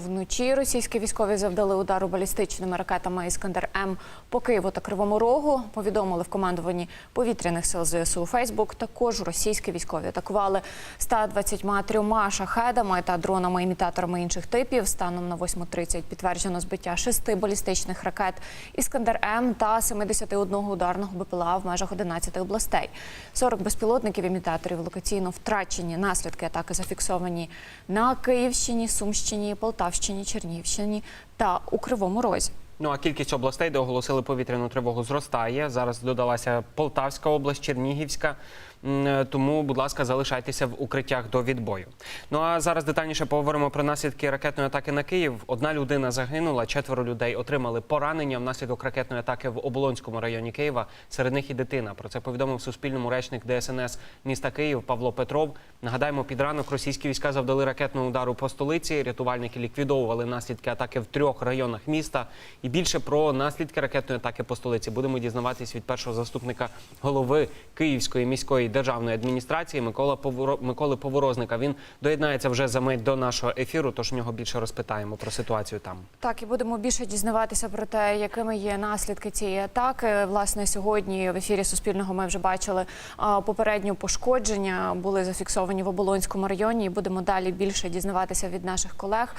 вночі російські військові завдали удару балістичними ракетами Іскандер М по Києву та Кривому Рогу. Повідомили в командуванні повітряних сил ЗСУ Фейсбук. Також російські військові атакували 123 шахедами та дронами-імітаторами інших типів. Станом на 8.30 підтверджено збиття шести балістичних ракет Іскандер М та 71 ударного БПЛА в межах 11 областей. 40 безпілотників імітаторів локаційно втрачені. Наслідки атаки зафіксовані на Київщині, Сумщині, Полтавщині, Чернігівщині та у Кривому Розі. Ну а кількість областей, де оголосили повітряну тривогу, зростає. Зараз додалася Полтавська область, Чернігівська. Е, Тому, будь ласка, залишайтеся в укриттях до відбою. Ну а зараз детальніше поговоримо про наслідки ракетної атаки на Київ. Одна людина загинула, четверо людей отримали поранення внаслідок ракетної атаки в Оболонському районі Києва. Серед них і дитина. Про це повідомив Суспільному речник ДСНС міста Київ Павло Петров. Нагадаємо, під ранок російські війська завдали ракетного удару по столиці. Рятувальники ліквідовували наслідки атаки в трьох районах міста. І більше про наслідки ракетної атаки по столиці будемо дізнаватись від першого заступника голови Київської міської державної адміністрації Микола Поворо... Миколи Поворозника. Він доєднається вже за мить до нашого ефіру. Тож в нього більше розпитаємо про ситуацію там. Так, і будемо більше дізнаватися про те, якими є наслідки цієї атаки. Власне, сьогодні в ефірі Суспільного ми вже бачили а, попередню пошкодження, були зафіксовані в Оболонському районі. І будемо далі більше дізнаватися від наших колег,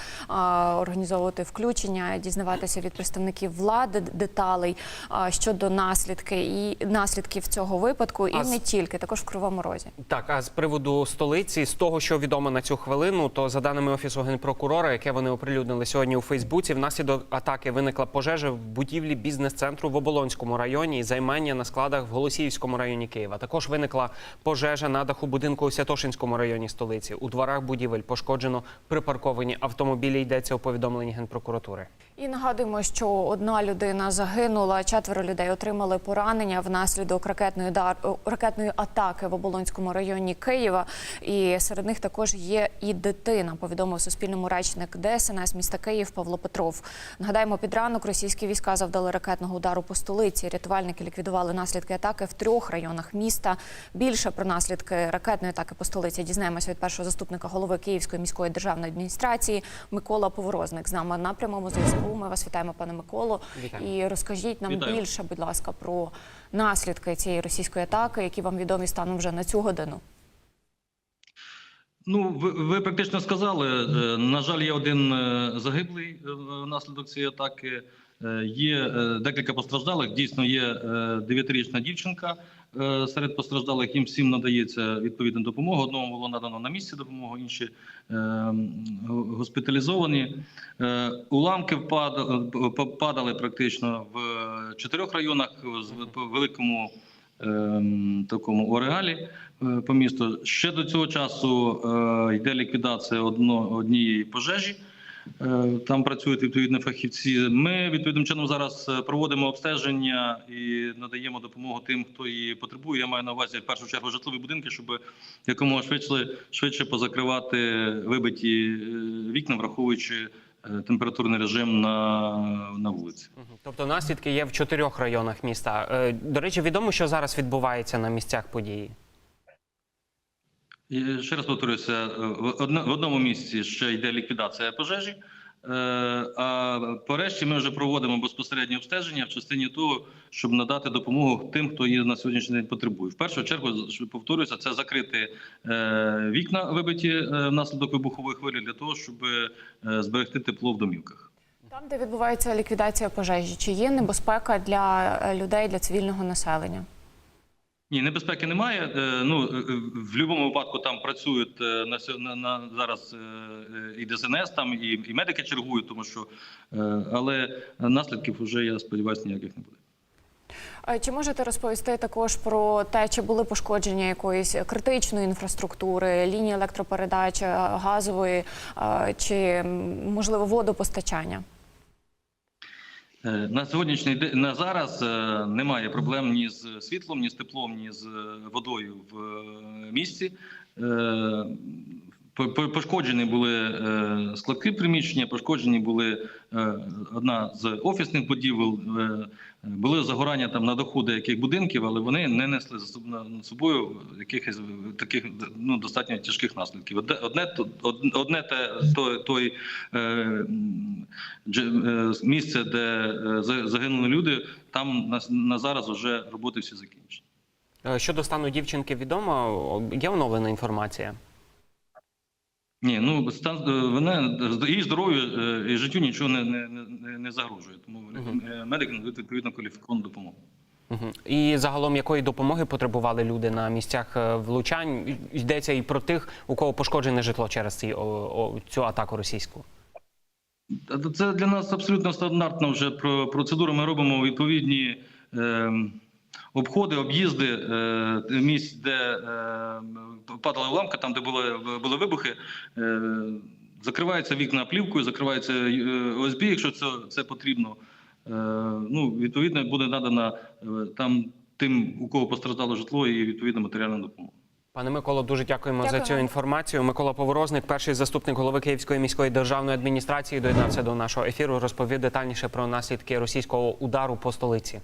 організовувати включення, дізнаватися від представників влади деталей щодо наслідки і наслідків цього випадку, і А не тільки також в Кривому Розі. Так, а з приводу столиці, з того, що відомо на цю хвилину, то за даними офісу генпрокурора, яке вони оприлюднили сьогодні у Фейсбуці, внаслідок атаки виникла пожежа в будівлі бізнес-центру в Оболонському районі і займання на складах в Голосіївському районі Києва. Також виникла пожежа на даху будинку у Святошинському районі столиці. У дворах будівель пошкоджено припарковані автомобілі. Йдеться у повідомленні генпрокуратури. І нагадуємо, що одна людина загинула, четверо людей отримали поранення внаслідок ракетної дар ракетної атаки в Оболонському районі Києва. І серед них також є і дитина. Повідомив Суспільному речник ДСНС міста Київ Павло Петров. Нагадаємо, під ранок російські війська завдали ракетного удару по столиці. Рятувальники ліквідували наслідки атаки в трьох районах міста. Більше про наслідки ракетної атаки по столиці дізнаємося від першого заступника голови Київської міської державної адміністрації Микола Поворозник. З нами на прямому зв'язку. Ми вас вітаємо, пане Миколо. Вітаємо. І розкажіть нам Вітаю. більше, будь ласка, про наслідки цієї російської атаки, які вам відомі станом вже на цю годину. Ну, ви, ви практично сказали. Е, На жаль, є один е, загиблий е, внаслідок цієї атаки. Е, Є е, декілька постраждалих. Дійсно, є е, дев'ятирічна дівчинка серед постраждалих. Їм всім надається відповідна допомога. Одному було надано на місці допомогу, інші госпіталізовані. Уламки падали практично в чотирьох районах в великому такому ореалі по місту. Ще до цього часу йде ліквідація однієї пожежі. Е, Там працюють відповідні фахівці. Ми відповідним чином зараз е, проводимо обстеження і надаємо допомогу тим, хто її потребує. Я маю на увазі в першу чергу житлові будинки, щоб якомога швидше швидше позакривати вибиті е, вікна, враховуючи температурний режим на, на вулиці. Тобто наслідки є в чотирьох районах міста. До речі, відомо, що зараз відбувається на місцях події. І Ще раз повторюся, е, в одно- в одному місці ще йде ліквідація пожежі, е, а по решті ми вже проводимо безпосереднє обстеження в частині того, щоб надати допомогу тим, хто її на сьогоднішній день потребує. В першу чергу, повторюся, це закрити е, вікна, вибиті внаслідок вибухової хвилі, для того, щоб зберегти тепло в домівках. Там, де відбувається ліквідація пожежі, чи є небезпека для людей, для цивільного населення? Ні, небезпеки немає. Е, Ну е, в будь-якому випадку там працюють е, на на, на зараз е, е, і ДСНС, там і, і медики чергують, тому що е, але наслідків вже я сподіваюся ніяких не буде. Е, Чи можете розповісти також про те, чи були пошкодження якоїсь критичної інфраструктури, лінії електропередач, е, газової е, чи можливо водопостачання? Е, На сьогоднішній день на зараз е, немає проблем ні з світлом, ні з теплом, ні з е, водою в місті. По- по- Пошкоджені були е, складки приміщення, пошкоджені були е, одна з офісних будівель, е, були загорання там на даху деяких будинків, але вони не несли за собою якихось таких ну, достатньо тяжких наслідків. Одне, одне, те, той, той місце, де за- загинули люди, там на, на зараз вже роботи всі закінчені. Щодо стану дівчинки відомо, є оновлена інформація. Ні, ну стан е, вона її здоров'ю е, і життю нічого не, не, не, не загрожує. Тому е, медик надають відповідно кваліфіковану допомогу. Мгм. І загалом якої допомоги потребували люди на місцях влучань? Йдеться і про тих, у кого пошкоджене житло через ці, о, о, цю атаку російську. Це для нас абсолютно стандартна вже про- процедура. Ми робимо відповідні е, обходи, об'їзди е, місць, де е, падала уламка, там, де були, були вибухи. Е, закриваються вікна плівкою, закривається ОСБ, якщо це, це потрібно. Ну, відповідно, буде надана там тим, у кого постраждало житло, і відповідна матеріальна допомога. Пане Миколо, дуже дякуємо Дякую за цю інформацію. Микола Поворозник, перший заступник голови Київської міської державної адміністрації, доєднався до нашого ефіру. Розповів детальніше про наслідки російського удару по столиці.